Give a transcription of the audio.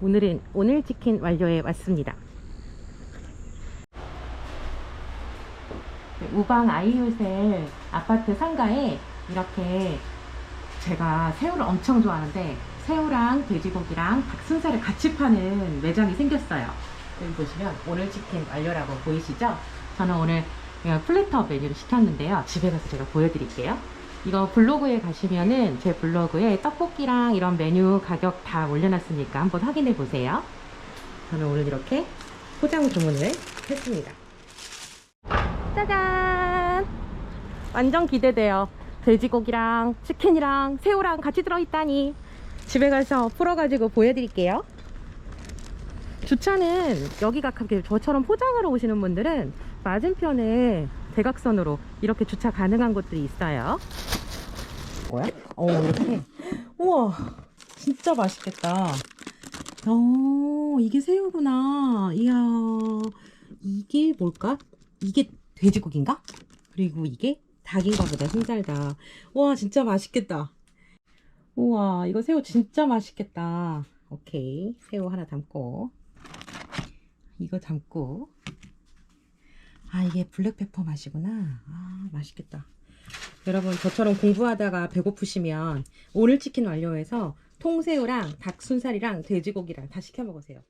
오늘은 오늘 치킨 완료에 왔습니다. 우방 아이유셀 아파트 상가에 이렇게 제가 새우를 엄청 좋아하는데 새우랑 돼지고기랑 닭순살을 같이 파는 매장이 생겼어요. 여기 보시면 오늘 치킨 완료라고 보이시죠? 저는 오늘 플래터 메뉴를 시켰는데요. 집에 가서 제가 보여드릴게요. 이거 블로그에 가시면은 제 블로그에 떡볶이랑 이런 메뉴 가격 다 올려놨으니까 한번 확인해 보세요. 저는 오늘 이렇게 포장 주문을 했습니다. 짜잔! 완전 기대돼요. 돼지고기랑 치킨이랑 새우랑 같이 들어있다니. 집에 가서 풀어가지고 보여드릴게요. 주차는 여기가 저처럼 포장하러 오시는 분들은 맞은편에 대각선으로 이렇게 주차 가능한 곳들이 있어요. 뭐야? 어 이렇게 우와 진짜 맛있겠다. 어 이게 새우구나. 이야 이게 뭘까? 이게 돼지고기인가? 그리고 이게 닭인가 보다 순살다. 와 진짜 맛있겠다. 우와 이거 새우 진짜 맛있겠다. 오케이 새우 하나 담고 이거 담고 아 이게 블랙페퍼 맛이구나. 아 맛있겠다. 여러분 저처럼 공부하다가 배고프시면 오늘 치킨 완료해서 통새우랑 닭순살이랑 돼지고기랑 다 시켜 먹으세요.